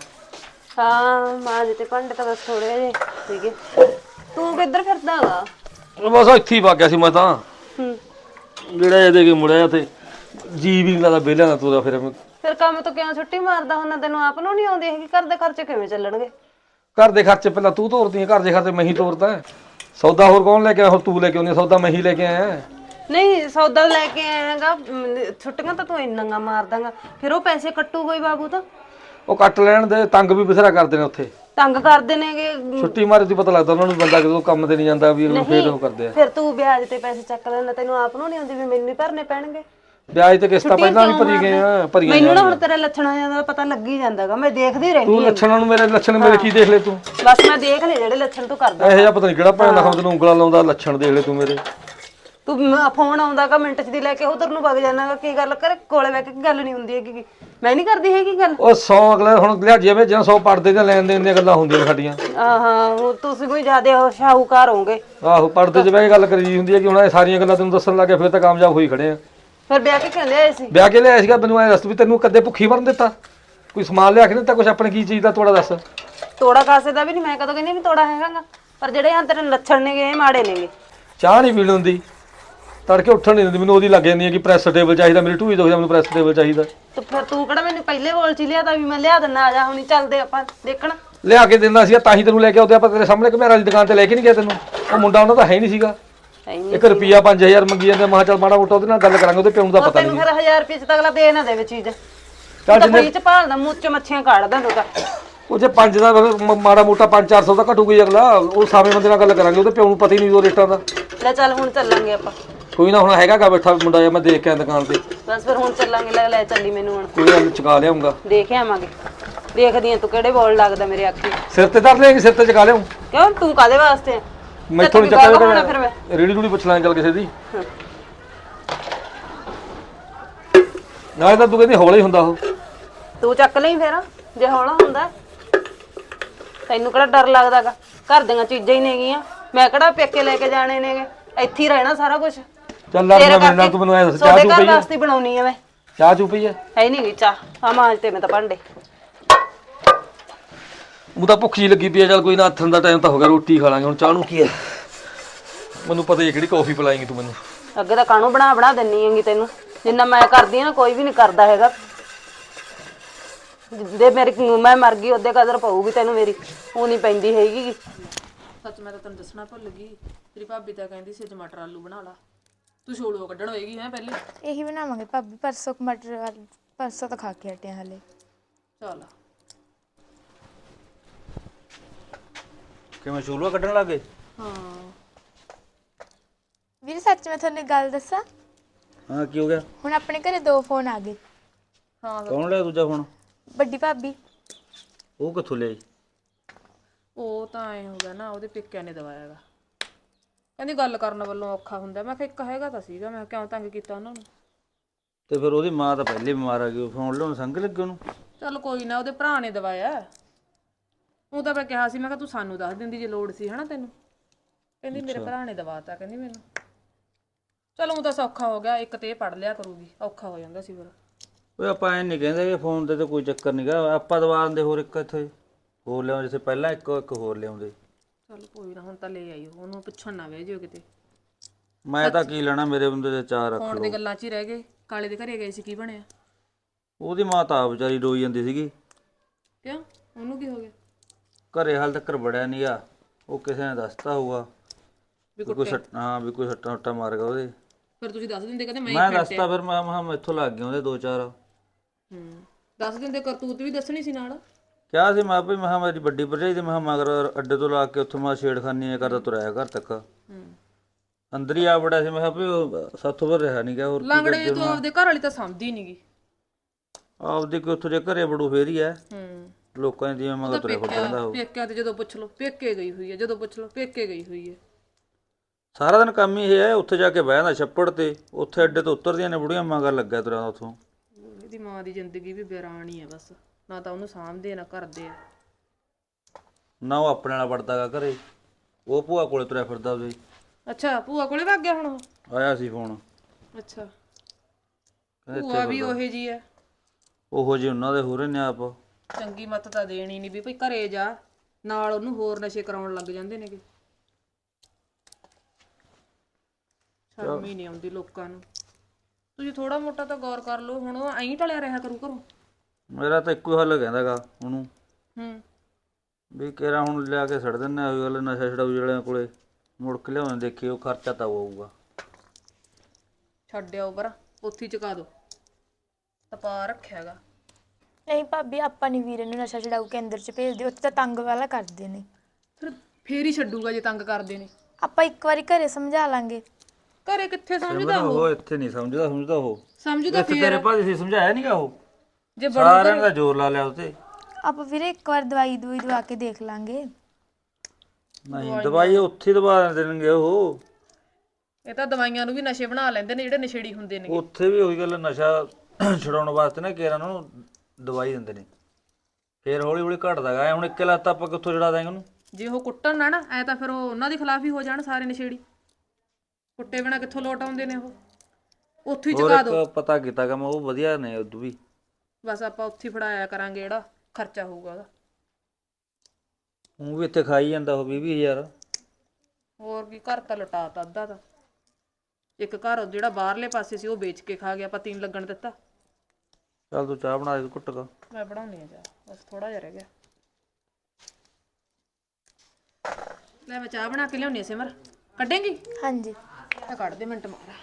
ਹਾਂ ਮਾਂ ਤੇ ਭਾਂਡੇ ਤਾਂ ਬਸ ਥੋੜੇ ਜਿਹੇ ਸੀਗੇ ਤੂੰ ਕਿੱਧਰ ਫਿਰਦਾਗਾ ਉਹ ਬਸ ਇੱਥੇ ਹੀ ਵਗ ਗਿਆ ਸੀ ਮੈਂ ਤਾਂ। ਹੂੰ। ਜਿਹੜਾ ਇਹਦੇ ਕੇ ਮੁੜਿਆ ਤੇ ਜੀ ਵੀ ਨੀ ਲੱਗਦਾ ਬੇਲਿਆਂ ਦਾ ਤੁਰਿਆ ਫਿਰ ਕੰਮ ਤੋਂ ਕਿਉਂ ਛੁੱਟੀ ਮਾਰਦਾ ਹੁੰਦਾ? ਤੈਨੂੰ ਆਪ ਨੂੰ ਨਹੀਂ ਆਉਂਦੀ ਹੈਗੀ ਘਰ ਦੇ ਖਰਚੇ ਕਿਵੇਂ ਚੱਲਣਗੇ? ਘਰ ਦੇ ਖਰਚੇ ਪਹਿਲਾਂ ਤੂੰ ਤੋਰਦੀ ਆ ਘਰ ਦੇ ਖਰਚੇ ਮੈਂ ਹੀ ਤੋਰਦਾ। ਸੌਦਾ ਹੋਰ ਕੌਣ ਲੈ ਕੇ ਆਇਆ? ਹੋਰ ਤੂੰ ਲੈ ਕੇ ਆਉਂਦੀ ਆ, ਸੌਦਾ ਮੈਂ ਹੀ ਲੈ ਕੇ ਆਇਆ। ਨਹੀਂ ਸੌਦਾ ਲੈ ਕੇ ਆਏਗਾ ਛੁੱਟੀਆਂ ਤਾਂ ਤੂੰ ਇੰਨਾਂਗਾ ਮਾਰਦਾਗਾ। ਫਿਰ ਉਹ ਪੈਸੇ ਕੱਟੂ ਕੋਈ ਬਾਬੂ ਤਾਂ? ਉਹ ਕੱਟ ਲੈਣ ਦੇ ਤੰਗ ਵੀ ਬਥੇਰਾ ਕਰਦੇ ਨੇ ਉੱਥੇ। ਤੰਗ ਕਰਦੇ ਨੇਗੇ। ਛੁੱਟੀ ਮਾਰੇ ਦੀ ਪਤਾ ਲੱਗਦਾ ਉਹਨਾਂ ਨੂੰ ਬੰਦਾ ਜਦੋਂ ਕੰਮ ਤੇ ਨਹੀਂ ਜਾਂਦਾ ਵੀ ਉਹਨੂੰ ਫੇਰ ਉਹ ਕਰਦੇ ਆ। ਫਿਰ ਤੂੰ ਵਿਆਜ ਤੇ ਪੈਸੇ ਚੱਕ ਲੈਣਾ ਤੈਨੂੰ ਆਪ ਨੂੰ ਨਹੀਂ ਆਉਂਦੀ ਵੀ ਮੈਨੂੰ ਹੀ ਭਰਨੇ ਪੈਣਗੇ। ਵਿਆਜ ਤੇ ਕਿਸ਼ਤਾਂ ਪਹਿਲਾਂ ਵੀ ਭਰੀ ਗਏ ਆ ਭਰੀਆਂ ਮੈਨੂੰ ਨਾ ਹੁਣ ਤੇਰੇ ਲੱਛਣਾਂ ਦਾ ਪਤਾ ਲੱਗ ਹੀ ਜਾਂਦਾਗਾ। ਮੈਂ ਦੇਖਦੀ ਰਹਿੰਦੀ ਤੂੰ ਲੱਛਣਾਂ ਨੂੰ ਮੇਰੇ ਲੱਛਣ ਮੇਰੇ ਕੀ ਦੇਖ ਲੈ ਤੂੰ? ਬਸ ਮੈਂ ਦੇਖ ਲੈ ਜਿਹੜੇ ਲੱਛਣ ਤੂੰ ਕਰਦਾ ਇਹੋ ਜਿਹਾ ਪਤਾ ਨਹੀਂ ਕਿਹੜਾ ਭੈਣ ਦਾ ਤੈਨੂੰ ਉਂਗਲਾਂ ਲਾਉਂਦਾ ਲੱਛਣ ਦੇਖ ਲੈ ਤੂੰ ਮੇਰੇ। ਤੂੰ ਫੋਨ ਆਉਂਦਾਗਾ ਮਿੰਟ ਚ ਦੀ ਲੈ ਕੇ ਉਧਰ ਨੂੰ ਵਗ ਜਾਣਾਗਾ ਕੀ ਗੱਲ ਕਰ? ਕੋਲੇ ਬੈ ਕੇ ਗੱਲ ਨਹੀਂ ਹੁੰਦੀ ਹੈਗੀ ਮੈਂ ਨਹੀਂ ਕਰਦੀ ਹੈਗੀ ਗੱਲ। ਉਹ 100 ਅਗਲਾ ਹੁਣ ਲਿਆ ਜਿਵੇਂ ਜਿਵੇਂ 100 ਪੜਦੇ ਜਾਂ ਲੈਣ ਦੇਣ ਦੀਆਂ ਗੱਲਾਂ ਹੁੰਦੀਆਂ ਸਾਡੀਆਂ। ਆਹਾਂ ਉਹ ਤੁਸੀਂ ਕੋਈ ਜ਼ਿਆਦਾ ਸ਼ਾਹੂਕਾਰ ਹੋਗੇ ਆਹੋ ਪੜਦੇ 'ਚ ਬਹਿ ਕੇ ਗੱਲ ਕਰੀ ਹੁੰਦੀ ਹੈ ਕਿ ਹੁਣ ਇਹ ਸਾਰੀਆਂ ਗੱਲਾਂ ਤੈਨੂੰ ਦੱਸਣ ਲੱਗੇ ਫਿਰ ਤਾਂ ਕਾਮਯਾਬ ਹੋਈ ਖੜੇ ਆ। ਫਿਰ ਵਿਆਹ ਕੇ ਕਹਿੰਦੇ ਆਏ ਸੀ? ਵਿਆਹ ਕੇ ਲਿਆਇਆ ਸੀਗਾ ਮੈਨੂੰ ਐ ਦੱਸ ਵੀ ਤੈਨੂੰ ਕਦੇ ਭੁੱਖੀ ਮਰਨ ਦਿੱਤਾ। ਕੋਈ ਸਮਾਨ ਲਿਆ ਕੇ ਦਿੱਤਾ ਕੁਝ ਆਪਣੇ ਕੀ ਚੀਜ਼ ਦਾ ਤੋੜਾ ਦੱਸ। ਤੋੜਾ ਕਾਸੇ ਦਾ ਵੀ ਨਹੀਂ ਮੈਂ ਕਦੋਂ ਕਹਿੰਦੀ ਵੀ ਤੋੜਾ ਹੈਗਾਗਾ ਪਰ ਜਿਹੜੇ ਤੇਰੇ ਲੱਛਣ ਨੇਗੇ ਇਹ ਮਾੜੇ ਨੇਗੇ। ਚਾਹ ਨਹੀਂ ਪੀਣ ਹੁੰਦੀ। ਤੜਕੇ ਉੱਠਣ ਨਹੀਂ ਦਿੰਦੀ ਮੈਨੂੰ ਉਹਦੀ ਲੱਗ ਜਾਂਦੀ ਹੈ ਕਿ ਪ੍ਰੈਸ ਟੇਬਲ ਚਾਹੀਦਾ ਮੇਰੀ ਟੂਈ ਦੁਖਦਾ ਮੈਨੂੰ ਪ੍ਰੈਸ ਟੇਬਲ ਚਾਹੀਦਾ। ਤੇ ਫਿਰ ਤੂੰ ਕਿਹੜਾ ਮੈਨੂੰ ਪਹਿਲੇ ਬੋਲ ਚ ਹੀ ਲਿਆ ਤਾਂ ਵੀ ਮੈਂ ਲਿਆ ਦਿੰਨਾ ਆ ਜਾ ਹੁਣੀ ਚੱਲਦੇ ਆਪਾਂ ਦੇਖਣ। ਲਿਆ ਕੇ ਦਿੰਦਾ ਸੀਗਾ ਤਾਂ ਹੀ ਤੈਨੂੰ ਲੈ ਕੇ ਆਉਂਦੇ ਆਪਾਂ ਤੇਰੇ ਸਾਹਮਣੇ ਘਮੇਰਾ ਦੀ ਦੁਕਾਨ ਤੇ ਲੈ ਕੇ ਨਹੀਂ ਗਿਆ ਤੈਨੂੰ। ਉਹ ਮੁੰਡਾ ਉਹਨਾਂ ਦਾ ਹੈ ਨਹੀਂ ਸੀਗਾ। ਐਨੀ ਇੱਕ ਰੁਪਿਆ 5000 ਮੰਗੀ ਜਾਂਦੇ ਮੈਂ ਕਿਹਾ ਚੱਲ ਮਾੜਾ ਮੋਟਾ ਉਹਦੇ ਨਾਲ ਗੱਲ ਕਰਾਂਗੇ ਉਹਦੇ ਪਿਓ ਨੂੰ ਦਾ ਉਹ ਪਤਾ ਤੈਨੂੰ ਨਹੀਂ। ਫਿਰ 1000 ਰੁਪਏ ਚ ਤਾਂ ਅਗਲਾ ਦੇ ਨਾ ਦੇਵੇ ਚੀਜ਼। ਚੱਲ ਤਾਂ ਫਰੀ ਚ ਭਾਲਦਾ ਮੂੰਹ ਚ ਮੱਛੀਆਂ ਕੱਢਦਾ ਤੂੰ ਤਾਂ। ਉਹ ਜੇ ਪੰਜ ਦਾ ਫਿਰ ਮ- ਮਾੜਾ ਮੋਟਾ 5-400 ਦਾ ਘਟੂਗਾ ਹੀ ਅਗਲਾ। ਉਹ ਸਾਵੇਂ ਬੰਦੇ ਨਾਲ ਗੱਲ ਕਰਾਂਗੇ ਉਹਦੇ ਪਿਓ ਨੂੰ ਪਤਾ ਹੀ ਨਹੀਂ ਉਹ ਰੇਟਾਂ ਦਾ। ਲੈ ਚੱਲ ਹੁਣ ਚੱਲਾਂਗੇ ਆਪਾਂ। ਕੋਈ ਨਾ ਹੁਣ ਹੈਗਾਗਾ ਬੈਠਾ ਮੁੰਡਾ ਜਿਹਾ ਮੈਂ ਦੇਖ ਕੇ ਆਇਆ ਦੁਕਾਨ ਤੇ। ਬਸ ਫਿਰ ਹੁਣ ਚੱਲਾਂਗੇ ਲੈ ਲੈ ਚੱਲੀ ਮੈਨੂੰ ਹੁਣ। ਕੋਈ ਗੱਲ ਨੀ, ਚੁਕਾ ਲਿਆਉਂਗਾ। ਦੇਖ ਆਵਾਂਗੇ। ਦੇਖਦੀ ਆਂ ਤੂੰ ਕਿਹੜੇ ਬੋਲ ਲੱਗਦਾ ਮੇਰੇ ਅੱਖੀ। ਸਿਰ ਤੇ ਧਰ ਲਿਆਂਗੇ ਸਿਰ ਤੇ ਚੁਕਾ ਲਿਆਉਂ ਕਿਉਂ? ਤੂੰ ਕਾਦੇ ਵਾਸਤੇ ਆ? ਮੈਥੋਂ ਨਹੀਂ ਤੇ ਤੂੰ ਗੱਲ ਹੋਣਾ ਚੱਕਾ ਫਿਰ ਮੈਂ। ਰੇੜੀ ਰੂੜੀ ਪੁੱਛ ਲਾਂਗੇ ਚੱਲ ਕਿਸੇ ਦੀ। ਨਾਲੇ ਤਾਂ ਤੂੰ ਕਹਿੰਦੀ ਹੌਲਾ ਹੀ ਹੁੰਦਾ ਉਹ। ਤੂੰ ਚੱਕ ਲਈ ਫਿਰ ਜੇ ਹੌਲਾ ਹੁੰਦਾ। ਤੈਨੂੰ ਕਿਹੜਾ ਡਰ ਲੱਗਦਾਗਾ? ਘਰ ਦੀਆਂ ਚੀਜ਼ਾਂ ਹੀ ਨੇਗੀਆਂ। ਮੈਂ ਕਿਹੜਾ ਪੇਕੇ ਲੈ ਕੇ ਜਾਣੇ ਨੇਗੇ? ਇੱਥੇ ਹੀ ਰਹਿਣਾ ਸਾਰਾ ਕੁਝ ਚੱਲ ਲੜ ਨਾ ਮੇਰੇ ਨਾਲ ਤੂੰ ਮੈਨੂੰ ਐ ਦੱਸ ਚਾਹ ਸੋਦੇ ਚੂ ਘਰ ਪਈ ਹੈ ਵਾਸਤੇ ਬਣਾਉਣੀ ਆ ਮੈਂ। ਚਾਹ ਚੂ ਪਈ ਹੈ ਹੈ ਨਹੀਂ ਗਈ ਚਾਹ। ਆ ਮਾਂਜ ਤੇ ਮੈਂ ਤਾਂ ਭਾਂਡੇ। ਉਹ ਤਾਂ ਭੁੱਖ ਜੀ ਲੱਗੀ ਪਈ ਹੈ ਚੱਲ ਕੋਈ ਨਾ ਹੱਥਨ ਦਾ ਟਾਈਮ ਤਾਂ ਹੋ ਗਿਆ ਰੋਟੀ ਖਾ ਲਾਂਗੇ ਹੁਣ ਚਾਹ ਨੂੰ ਕੀ ਹੈ ਮੈਨੂੰ ਪਤਾ ਹੀ ਹੈ ਕਿਹੜੀ ਕੌਫੀ ਪਿਲਾਏਂਗੀ ਤੂੰ ਮੈਨੂੰ। ਅੱਗੇ ਤਾਂ ਕਾਣੂ ਬਣਾ ਬਣਾ ਦਿੰਨੀ ਹੈਗੀ ਤੈਨੂੰ। ਜਿੰਨਾ ਮੈਂ ਕਰਦੀ ਆ ਨਾ ਕੋਈ ਵੀ ਨਹੀਂ ਕਰਦਾ ਹੈਗਾ। ਜੇ ਮੇਰੀ ਮੈਂ ਮਰ ਗਈ ਉਹਦੇ ਕਦਰ ਪਊਗੀ ਤੈਨੂੰ ਮੇਰੀ। ਉਹ ਨਹੀਂ ਪੈਂਦੀ ਹੈਗੀ। ਸੱਚ ਮੈਂ ਤਾਂ ਤੈਨੂੰ ਦੱਸਣਾ ਭੁੱਲ ਗਈ। ਤੇਰੀ ਭਾਬੀ ਤਾਂ ਕਹਿੰਦੀ ਸੀ ਅੱਜ ਮਟਰ ਆਲੂ ਬਣਾ ਲਾ। ਤੂੰ ਛੋਲੋ ਕੱਢਣ ਹੋਏਗੀ ਹੈ ਪਹਿਲੇ? ਇਹੀ ਬਣਾਵਾਂਗੇ ਭਾਬੀ ਪਰਸੋਂ ਕੁ ਮਟਰ ਵਾਲੀ ਪਰਸੋਂ ਤਾਂ ਖਾ ਕੇ ਹਟਿਆ ਹਲੇ। ਚੱਲ। ਕਿਵੇਂ ਚੂਲਵਾ ਕੱਢਣ ਲੱਗੇ ਹਾਂ। ਵੀਰ ਸੱਚ ਮੈਂ ਤੁਹਾਨੂੰ ਇੱਕ ਗੱਲ ਦੱਸਾਂ? ਹਾਂ ਕੀ ਹੋ ਗਿਆ? ਹੁਣ ਆਪਣੇ ਘਰੇ ਦੋ ਫੋਨ ਆ ਗਏ। ਹਾਂ ਕੌਣ ਲਿਆ ਦੂਜਾ ਫੋਨ? ਵੱਡੀ ਭਾਬੀ। ਉਹ ਕਿੱਥੋਂ ਲਿਆਈ? ਉਹ ਤਾਂ ਐ ਹੋ ਗਿਆ ਨਾ ਉਹਦੇ ਪਿੱਕਿਆਂ ਨੇ ਦਵਾਇਆਗਾ ਕਹਿੰਦੀ ਗੱਲ ਕਰਨ ਵੱਲੋਂ ਔਖਾ ਹੁੰਦਾ। ਮੈਂ ਕਿਹਾ ਇੱਕ ਹੈਗਾ ਤਾਂ ਸੀਗਾ। ਮੈਂ ਕਿਹਾ ਕਿਉਂ ਤੰਗ ਕੀਤਾ ਉਹਨਾਂ ਨੂੰ? ਤੇ ਫਿਰ ਉਹਦੀ ਮਾਂ ਤਾਂ ਪਹਿਲੇ ਬਿਮਾਰ ਆ ਗਈ। ਫੋਨ ਲਿਆਉਣ ਸੰਗ ਲੱਗੇ ਉਹਨੂੰ? ਚੱਲ ਕੋਈ ਨਾ ਉਹਦੇ ਭਰਾ ਨੇ ਦਵਾਇਆ। ਉਹ ਤਾਂ ਮੈਂ ਕਿਹਾ ਸੀ ਮੈਂ ਕਿਹਾ ਤੂੰ ਸਾਨੂੰ ਦੱਸ ਦਿੰਦੀ ਜੇ ਲੋੜ ਸੀ ਹਨਾ ਤੈਨੂੰ। ਕਹਿੰਦੀ ਮੇਰੇ ਭਰਾ ਨੇ ਦਵਾਤਾ ਕਹਿੰਦੀ ਮੈਨੂੰ। ਚਲੋ ਉਹ ਤਾਂ ਸੌਖਾ ਹੋ ਗਿਆ ਇੱਕ ਤੇ ਇਹ ਪੜ ਲਿਆ ਕਰੂਗੀ ਔਖਾ ਹੋ ਜਾਂਦਾ ਸੀ ਫਿਰ। ਓਏ ਆਪਾਂ ਐ ਨਹੀਂ ਕਹਿੰਦੇ ਕਿ ਫੋਨ ਤੇ ਤਾਂ ਕੋਈ ਚੱਕਰ ਨਹੀਂਗਾ ਆਪਾਂ ਦਵਾ ਦਿੰਦੇ ਹੋਰ ਇੱਕ ਇੱਥੇ। ਹੋਰ ਲਿਆਉਂਦੇ ਜਿਵੇਂ ਪਹਿਲਾਂ ਇੱਕ ਇੱਕ ਹੋਰ ਲਿਆਉਂਦੇ। ਚਲ ਕੋਈ ਨਾ ਹੁਣ ਤਾਂ ਲੈ ਆਈ ਉਹ, ਉਹਨੂੰ ਪੁੱਛਣ ਨਾ ਵੇ ਜਿਓ ਕਿਤੇ। ਮੈਂ ਤਾਂ ਕੀ ਲੈਣਾ ਮੇਰੇ ਬੰਦੇ ਦੇ ਚਾਰ ਰੱਖ ਫੋਨ ਲਓ। ਦੀ ਗੱਲਾਂ 'ਚ ਹੀ ਰਹਿ ਗਏ ਕਾਲੇ ਦੇ ਘਰੇ ਗਏ ਸੀ ਕੀ ਬਣਿਆ? ਉਹਦੀ ਮਾਂ ਤਾਂ ਆਪ ਵਿਚਾਰੀ ਰੋਈ ਜਾਂਦੀ ਸੀਗੀ। ਕਿਉਂ? ਉਹਨੂੰ ਕੀ ਹੋ ਗਿਆ? ਘਰੇ ਹਾਲ ਤੱਕ ਬੜਿਆ ਨਹੀਂ ਆ ਉਹ ਕਿਸੇ ਨੇ ਦੱਸਤਾ ਹੋਊਗਾ। ਵੀ ਕੋਈ ਸੱਟ ਹਾਂ ਵੀ ਕੋਈ ਸੱਟਾ ਸੱਟਾ ਮਾਰ ਗਿਆ ਉਹਦੇ। ਫਿਰ ਤੁਸੀਂ ਦੱਸ ਦਿੰਦੇ ਕਹਿੰਦੇ ਮੈਂ ਮੈਂ ਦੱਸਤਾ ਫਿਰ ਮੈਂ ਮੈਂ ਮੈਥੋਂ ਲੱਗ ਗਿਆ ਉਹਦੇ ਦੋ ਚਾਰ। ਹੂੰ ਦੱਸ ਦਿੰਦੇ ਕਰਤੂਤ ਵੀ ਦੱਸਣੀ ਸੀ ਨਾਲ। ਕਿਹਾ ਸੀ ਮੈਂ ਵੀ ਮੈਂ ਕਿਹਾ ਮੇਰੀ ਵੱਡੀ ਭਰਜਾਈ ਤੇ ਮੈਂ ਕਿਹਾ ਮਗਰ ਅੱਡੇ ਤੋਂ ਲਾ ਕੇ ਉੱਥੋਂ ਮੈਂ ਛੇੜਖਾਨੀ ਕਰਦਾ ਤੁਰਿਆ ਘਰ ਤੱਕ। ਹੂੰ। ਅੰਦਰ ਹੀ ਆ ਬੜਾ ਸੀ ਮੈਂ ਉਹ ਸਾਥੋਂ ਪਰ ਰਿਹਾ ਨਹੀਂ ਗਿਆ ਹੋਰ ਲੰਗੜੇ ਤੋਂ ਆਪਦੇ ਘਰ ਵਾਲੀ ਤਾਂ ਸਮਝਦੀ ਨਹੀਂਗੀ ਆਪਦੇ ਕੋਈ ਉੱਥੋਂ ਘਰੇ ਬੜੂ ਫੇਰ ਐ। ਹੂੰ। ਲੋਕਾਂ ਦੀ ਮਗਰ ਤੁਰਿਆ ਫਿਰਦਾ ਹੁੰਦਾ ਉਹ। ਪੇਕਿਆਂ ਤੇ ਜਦੋਂ ਪੁੱਛ ਲਓ ਪੇਕੇ ਗਈ ਹੋਈ ਹੈ ਜਦੋਂ ਪੁੱਛ ਲਓ ਪੇਕੇ ਗਈ ਹੋਈ ਹੈ ਸਾਰਾ ਦਿਨ ਕੰਮ ਹੀ ਹੈ ਉੱਥੇ ਜਾ ਕੇ ਬਹਿ ਜਾਂਦਾ ਛੱਪੜ ਤੇ ਉੱਥੇ ਅੱਡੇ ਤੋਂ ਉਤਰਦੀਆਂ ਨੇ ਬੁੜੀਆਂ ਮਗਰ ਲੱਗਿਆ ਤੁਰਿਆ ਉੱਥੋਂ। ਇਹਦੀ ਮਾਂ ਦੀ ਜ਼ਿੰਦਗੀ ਵੀ ਬੇਰਾਨ ਹੀ ਹੈ ਬਸ। ਨਾ ਤਾਂ ਉਹਨੂੰ ਸਾਂਭਦੇ ਨਾ ਕਰਦੇ ਆ। ਨਾ ਉਹ ਆਪਣੇ ਨਾਲ ਵੜਦਾਗਾ ਘਰੇ। ਉਹ ਭੂਆ ਕੋਲੇ ਤੁਰਿਆ ਫਿਰਦਾ ਉਹਦੇ। ਅੱਛਾ ਭੂਆ ਕੋਲੇ ਵਗ ਗਿਆ ਹੁਣ ਉਹ? ਆਇਆ ਸੀ ਫੋਨ ਅੱਛਾ। ਕਹਿੰਦੇ ਭੂਆ ਵੀ ਉਹੇ ਜੀ ਹੈ ਉਹੋ ਜਿਹੇ ਉਹਨਾਂ ਦੇ ਹੋ ਰਹੇ ਨੇ ਆਪ। ਚੰਗੀ ਮੱਤ ਤਾਂ ਦੇਣੀ ਨਹੀਂ ਵੀ ਭਈ ਘਰੇ ਜਾ। ਨਾਲ ਉਹਨੂੰ ਹੋਰ ਨਸ਼ੇ ਕਰਾਉਣ ਲੱਗ ਜਾਂਦੇ ਨੇਗੇ। ਸ਼ਰਮ ਹੀ ਨਹੀਂ ਆਉਂਦੀ ਲੋਕਾਂ ਨੂੰ। ਤੁਸੀਂ ਥੋੜਾ ਮੋਟਾ ਤਾਂ ਗੌਰ ਕਰ ਲਓ ਹੁਣ ਉਹ ਐਂ ਟਲਿਆ ਰਿਹਾ ਕਰੂ ਘਰੋਂ। ਮੇਰਾ ਤਾਂ ਇੱਕੋ ਹੱਲ ਕਹਿੰਦਾਗਾ ਉਹਨੂੰ। ਹੂੰ। ਵੀ ਕਿਹੜਾ ਹੁਣ ਲਿਆ ਕੇ ਛੱਡ ਦਿੰਨੇ ਆ ਗੱਲ ਨਸ਼ਾ ਛਡਾਊ ਵਾਲਿਆਂ ਕੋਲੇ। ਮੁੜ ਕੇ ਲਿਆਉਣ ਦੇਖੀ ਉਹ ਖਰਚਾ ਤਾਂ ਹੋਊਗਾ ਛੱਡ ਆਓ ਪਰ ਉੱਥੇ ਚੁਕਾ ਦਿਓ ਤਪਾ ਰੱਖਿਆਗਾ ਨਹੀਂ ਭਾਬੀ ਆਪਾਂ ਨਹੀਂ ਵੀਰੇ ਨੂੰ ਨਸ਼ਾ ਛਡਾਊ ਕੇਂਦਰ ਚ ਭੇਜਦੇ ਉੱਥੇ ਤਾਂ ਤੰਗ ਵਾਲਾ ਕਰਦੇ ਨੇ। ਫਿਰ ਫੇਰ ਹੀ ਛੱਡੂਗਾ ਜੇ ਤੰਗ ਕਰਦੇ ਨੇ। ਆਪਾਂ ਇੱਕ ਵਾਰੀ ਘਰੇ ਸਮਝਾ ਲਾਂਗੇ। ਘਰੇ ਕਿੱਥੇ ਸਮਝਦਾ ਉਹ ਉਹ? ਇੱਥੇ ਨਹੀਂ ਸਮਝਦਾ ਸਮਝਦਾ ਉਹ। ਸਮਝਦਾ ਇੱਥੇ ਤੇਰੇ ਭਾਜੀ ਸੀ ਸਮਝਾਇਆ ਨਹੀਂਗਾ ਉਹ? ਜੇ ਬੜੂ ਸਾਰਿਆਂ ਦਾ ਜ਼ੋਰ ਲਾ ਲਿਆ ਉਤੇ ਆਪਾਂ ਵੀਰੇ ਇੱਕ ਵਾਰ ਦਵਾਈ ਦਵਾਈ ਦਵਾ ਕੇ ਦੇਖ ਲਾਂਗੇ। ਨਹੀਂ ਦਵਾਈ ਉੱਥੇ ਦਵਾ ਦੇਣਗੇ ਉਹ। ਇਹ ਤਾਂ ਦਵਾਈਆਂ ਨੂੰ ਵੀ ਨਸ਼ੇ ਬਣਾ ਲੈਂਦੇ ਨੇ ਜਿਹੜੇ ਨਸ਼ੇੜੀ ਹੁੰਦੇ ਨੇ ਉੱਥੇ ਵੀ ਉਹੀ ਗੱਲ ਨਸ਼ਾ ਛਡਾਉਣ ਵਾਸਤੇ ਨਾ ਕੇਰਾਂ ਨੂੰ ਦਵਾਈ ਦਿੰਦੇ ਨੇ। ਫੇਰ ਹੌਲੀ ਹੌਲੀ ਘਟਦਾ ਗਾ ਐਂ ਹੁਣ ਇੱਕੇ ਲੱਤ ਆਪਾਂ ਕਿੱਥੋਂ ਛਡਾ ਦਾਂਗੇ ਉਹਨੂੰ? ਜੇ ਉਹ ਕੁੱਟਣ ਨਾ ਨਾ ਐ ਤਾਂ ਫਿਰ ਉਹ ਉਹਨਾਂ ਦੇ ਖਿਲਾਫ ਹੀ ਹੋ ਜਾਣ ਸਾਰੇ ਨਸ਼ੇੜੀ। ਕੁੱਟੇ ਬਿਨਾ ਕਿੱਥੋਂ ਲੋਟ ਆਉਂਦੇ ਨੇ ਉਹ? ਉੱਥੇ ਹੀ ਹੋਰ ਚੁਕਾ ਦਿਓ ਇੱਕ ਪਤਾ ਕੀਤਾ ਗਾ ਮੈਂ ਉਹ ਵਧੀਆ ਨੇ ਉਦੋਂ ਵੀ। ਬਸ ਆਪਾਂ ਉੱਥੇ ਹੀ ਫੜਾਇਆ ਕਰਾਂਗੇ ਜਿਹੜਾ ਖਰਚਾ ਹੋਊਗਾ ਉਹਦਾ। ਉਹ ਵੀ ਇੱਥੇ ਖਾਈ ਜਾਂਦਾ ਉਹ 20000 ਹੋਰ ਕੀ ਘਰ ਤਾਂ ਲਟਾਤਾ ਅੱਧਾ ਤਾਂ। ਇੱਕ ਘਰ ਉਹ ਜਿਹੜਾ ਬਾਹਰਲੇ ਪਾਸੇ ਸੀ ਉਹ ਵੇਚ ਕੇ ਖਾ ਗਿਆ ਪਤੀ ਨੂੰ ਲੱਗਣ ਦਿੱਤਾ। ਚੱਲ ਤੂੰ ਚਾਹ ਬਣਾ ਦੇ ਘੁੱਟ ਕਾ ਮੈਂ ਬਣਾਉਣੀ ਆ ਜਾ ਬਸ ਥੋੜਾ ਜਿਹਾ ਰਹਿ ਗਿਆ। ਲੈ ਮੈਂ ਚਾਹ ਬਣਾ ਕੇ ਲਿਆਉਣੀ ਆ ਸਿਮਰ। ਕੱਢੇਂਗੀ? ਹਾਂਜੀ। ਤਾਂ ਕੱਢ ਦੇ ਮਿੰਟ ਮਾਰ।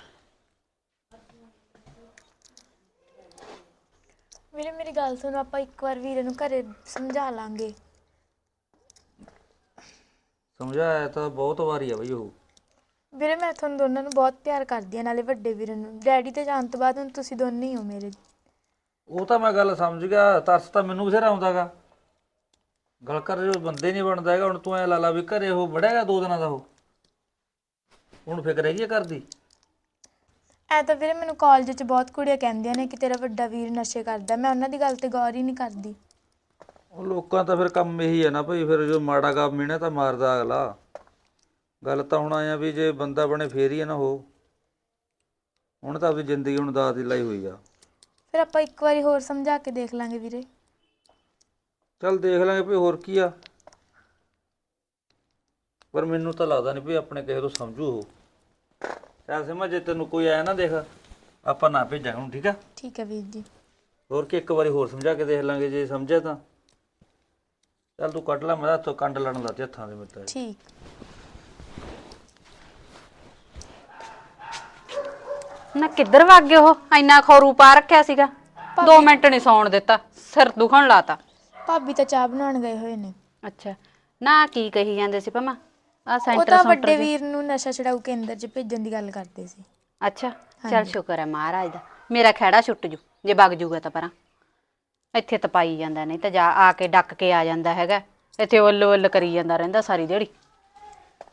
ਵੀਰੇ ਮੇਰੀ ਗੱਲ ਸੁਣੋ ਆਪਾਂ ਇੱਕ ਵਾਰ ਵੀਰੇ ਨੂੰ ਘਰੇ ਸਮਝਾ ਲਾਂਗੇ। ਸਮਝਾਇਆ ਤਾਂ ਬਹੁਤ ਵਾਰੀ ਆ ਬਈ ਉਹ। ਵੀਰੇ ਮੈਂ ਤੁਹਾਨੂੰ ਦੋਨਾਂ ਨੂੰ ਬਹੁਤ ਪਿਆਰ ਕਰਦੀ ਹਾਂ ਨਾਲੇ ਵੱਡੇ ਵੀਰੇ ਨੂੰ। ਡੈਡੀ ਤੇ ਜਾਣ ਤੋਂ ਬਾਅਦ ਹੁਣ ਤੁਸੀਂ ਦੋਨੇ ਹੀ ਹੋ ਮੇਰੇ। ਉਹ ਤਾਂ ਮੈਂ ਗੱਲ ਸਮਝ ਗਿਆ ਤਰਸ ਤਾਂ ਮੈਨੂੰ ਬਥੇਰਾ ਆਉਂਦਾਗਾ ਗੱਲ ਕਰ ਜੋ ਬੰਦੇ ਨਹੀਂ ਬਣਦਾ ਹੈਗਾ ਹੁਣ ਤੂੰ ਐ ਲਾ ਲਾ ਵੀ ਘਰੇ ਉਹ ਵੜਿਆਗਾ ਦੋ ਦਿਨਾਂ ਦਾ ਉਹ। ਹੁਣ ਫਿਕਰ ਹੈਗੀ ਆ ਕਰਦੀ ਐ ਤਾਂ ਵੀਰੇ ਮੈਨੂੰ ਕਾਲਜ 'ਚ ਬਹੁਤ ਕੁੜੀਆਂ ਕਹਿੰਦੀਆਂ ਨੇ ਕਿ ਤੇਰਾ ਵੱਡਾ ਵੀਰ ਨਸ਼ੇ ਕਰਦਾ ਮੈਂ ਉਹਨਾਂ ਦੀ ਗੱਲ ਤੇ ਗੌਰ ਹੀ ਨਹੀਂ ਕਰਦੀ। ਉਹ ਲੋਕਾਂ ਤਾਂ ਫਿਰ ਕੰਮ ਇਹੀ ਹੈ ਨਾ ਭਈ ਫਿਰ ਜੋ ਮਾੜਾ ਕੰਮ ਮਿਹਣਾ ਤਾਂ ਮਾਰਦਾ ਅਗਲਾ। ਗੱਲ ਤਾਂ ਹੁਣ ਆਇਆ ਵੀ ਜੇ ਬੰਦਾ ਬਣੇ ਫੇਰ ਹੀ ਹੈ ਨਾ ਉਹ। ਹੁਣ ਤਾਂ ਆਪਣੀ ਜ਼ਿੰਦਗੀ ਹੁਣ ਦਾਅ ਦੀ ਲਾਈ ਹੋਈ ਆ। ਫਿਰ ਆਪਾਂ ਇੱਕ ਵਾਰੀ ਹੋਰ ਸਮਝਾ ਕੇ ਦੇਖ ਲਾਂਗੇ ਵੀਰੇ। ਚੱਲ ਦੇਖ ਲਾਂਗੇ ਭਈ ਹੋਰ ਕੀ ਆ। ਪਰ ਮੈਨੂੰ ਤਾਂ ਲੱਗਦਾ ਨਹੀਂ ਭਈ ਆਪਣੇ ਕਿਸੇ ਤੋਂ ਸਮਝੂ ਉਹ। ਚੱਲ ਸਿਮਾ ਜੇ ਤੈਨੂੰ ਕੋਈ ਆਇਆ ਨਾ ਦੇਖ ਆਪਾਂ ਨਾ ਭੇਜਾਂਗੇ ਹੁਣ ਠੀਕ ਆ? ਠੀਕ ਹੈ ਵੀਰ ਜੀ। ਹੋਰ ਕੀ ਇੱਕ ਵਾਰੀ ਹੋਰ ਸਮਝਾ ਕੇ ਦੇਖ ਲਾਂਗੇ ਜੇ ਸਮਝਿਆ ਤਾਂ। ਚੱਲ ਤੂੰ ਕੱਢ ਲੈ ਮੈਂ ਹੱਥੋਂ ਕੰਡ ਲੜਨ ਲੱਗ ਹੱਥਾਂ ਦੇ ਮਿੱਤਰ ਠੀਕ। ਨਾ ਕਿੱਧਰ ਵਗ ਗਏ ਉਹ? ਇੰਨਾ ਖੌਰੂ ਪਾ ਰੱਖਿਆ ਸੀਗਾ। 2 ਮਿੰਟ ਨਹੀਂ ਸੌਣ ਦਿੱਤਾ ਸਿਰ ਦੁਖਣ ਲਾਤਾ। ਭਾਬੀ ਤਾਂ ਚਾਹ ਬਣਾਉਣ ਗਏ ਹੋਏ ਨੇ। ਅੱਛਾ। ਨਾ ਕੀ ਕਹੀ ਜਾਂਦੇ ਸੀ ਭਮਾ? ਆ ਉਹ ਸੈਂਟਰ ਤਾਂ ਸੈਂਟਰ ਵੱਡੇ ਵੀਰ ਨੂੰ ਨਸ਼ਾ ਛਡਾਊ ਕੇਂਦਰ 'ਚ ਭੇਜਣ ਦੀ ਗੱਲ ਕਰਦੇ ਸੀ। ਅੱਛਾ ਚੱਲ ਸ਼ੁਕਰ ਹੈ ਮਹਾਰਾਜ ਦਾ। ਮੇਰਾ ਖਹਿੜਾ ਛੁੱਟ ਜੂ ਜੇ ਵਗ ਜੂਗਾ ਤਾਂ ਪਰਾਂ। ਇੱਥੇ ਤਪਾਈ ਜਾਂਦਾ ਨਹੀਂ ਤਾਂ ਜਾ ਆ ਕੇ ਡੱਕ ਕੇ ਆ ਜਾਂਦਾ ਹੈਗਾ। ਇੱਥੇ ਉੱਲ ਉੱਲ ਕਰੀ ਜਾਂਦਾ ਰਹਿੰਦਾ ਸਾਰੀ ਦਿਹਾੜੀ।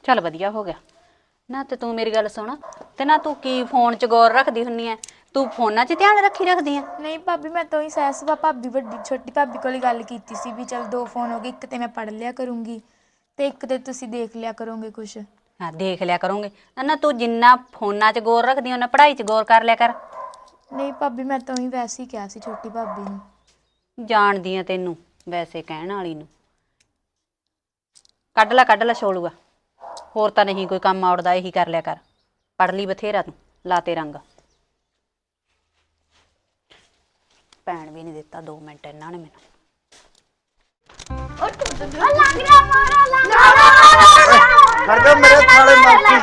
ਚੱਲ ਵਧੀਆ ਹੋ ਗਿਆ। ਨਾ ਤੇ ਤੂੰ ਮੇਰੀ ਗੱਲ ਸੁਣ ਤੇ ਨਾ ਤੂੰ ਕੀ ਫੋਨ 'ਚ ਗੌਰ ਰੱਖਦੀ ਹੁੰਨੀ ਐ? ਤੂੰ ਫੋਨਾਂ 'ਚ ਧਿਆਨ ਰੱਖੀ ਰੱਖਦੀ ਐ? ਨਹੀਂ ਭਾਬੀ ਮੈਂ ਤਾਂ ਹੀ ਸੈਸਵਾ ਭਾਬੀ ਵੱਡੀ ਛੋਟੀ ਭਾਬੀ ਕੋਲ ਹੀ ਗੱਲ ਕੀਤੀ ਸੀ ਵੀ ਚਲ ਦੋ ਫੋਨ ਹੋ ਗਏ ਇੱਕ ਤੇ ਮੈਂ ਪੜ ਲਿਆ ਕਰੂੰਗੀ। ਤੇ ਇੱਕ ਤੇ ਤੁਸੀਂ ਦੇਖ ਲਿਆ ਕਰੋਗੇ ਕੁਝ ਹਾਂ ਦੇਖ ਲਿਆ ਕਰੋਗੇ। ਨਾ ਤੂੰ ਜਿੰਨਾ ਫੋਨਾਂ 'ਚ ਗੌਰ ਰੱਖਦੀ ਉਹਨਾਂ ਪੜ੍ਹਾਈ 'ਚ ਗੌਰ ਕਰ ਲਿਆ ਕਰ। ਨਹੀਂ ਭਾਬੀ ਮੈਂ ਤਾਂ ਹੀ ਵੈਸੇ ਹੀ ਕਿਹਾ ਸੀ ਛੋਟੀ ਭਾਬੀ ਨੂੰ। ਜਾਣਦੀ ਆ ਤੈਨੂੰ ਵੈਸੇ ਕਹਿਣ ਵਾਲੀ ਨੂੰ। ਕੱਢ ਲੈ ਕੱਢ ਲੈ ਛੋਲੂਗਾ ਹੋਰ ਤਾਂ ਨਹੀਂ ਕੋਈ ਕੰਮ ਆਉੜਦਾ ਇਹੀ ਕਰ ਲਿਆ ਕਰ। ਪੜ ਲਈ ਬਥੇਰਾ ਤੂੰ ਲਾਤੇ ਰੰਗ। ਪੈਣ ਵੀ ਨਹੀਂ ਦਿੱਤਾ 2 ਮਿੰਟ ਇਹਨਾਂ ਨੇ ਮੈਨੂੰ। ਖੜ ਜਾ ਮੇਰੇ ਸਾਲੇ ਮੌਕੀ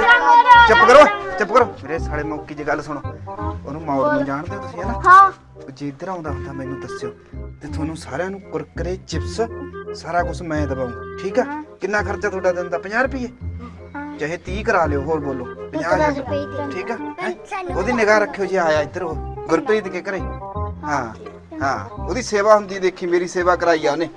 ਚੁੱਪ ਕਰੋ ਚੁੱਪ ਕਰੋ। ਮੇਰੇ ਸਾਲੇ ਮੌਕੀ ਦੀ ਗੱਲ ਸੁਣੋ। ਉਹਨੂੰ ਮੌੜ ਨੂੰ ਜਾਣਦੇ ਹੋ ਤੁਸੀਂ ਹੈ। ਨਾ ਹਾਂ ਜੇ ਇੱਧਰ ਆਉਂਦਾ ਹੁੰਦਾ ਮੈਨੂੰ ਦੱਸਿਓ। ਤੇ ਤੁਹਾਨੂੰ ਸਾਰਿਆਂ ਨੂੰ ਕੁਰਕਰੇ ਚਿਪਸ ਸਾਰਾ ਕੁਝ ਮੈਂ ਦਵਾਉਂ ਠੀਕ ਆ? ਕਿੰਨਾ ਖਰਚਾ ਤੁਹਾਡਾ ਦਿਨ ਦਾ? 50 ਰੁਪਏ ਚਾਹੇ 30 ਕਰਾ ਲਿਓ ਹੋਰ ਬੋਲੋ। 50 ਠੀਕ ਆ? ਹੈਂ? ਉਹਦੀ ਨਿਗਾਹ ਰੱਖਿਓ ਜੇ ਆਇਆ ਇੱਧਰ ਉਹ। ਗੁਰਪ੍ਰੀਤ ਕੇ ਘਰੇ। ਹਾਂ ਹਾਂ। ਉਹਦੀ ਸੇਵਾ ਹੁੰਦੀ ਦੇਖੀ ਮੇਰੀ ਸੇਵਾ ਕਰਾਈ ਆ ਉਹਨੇ।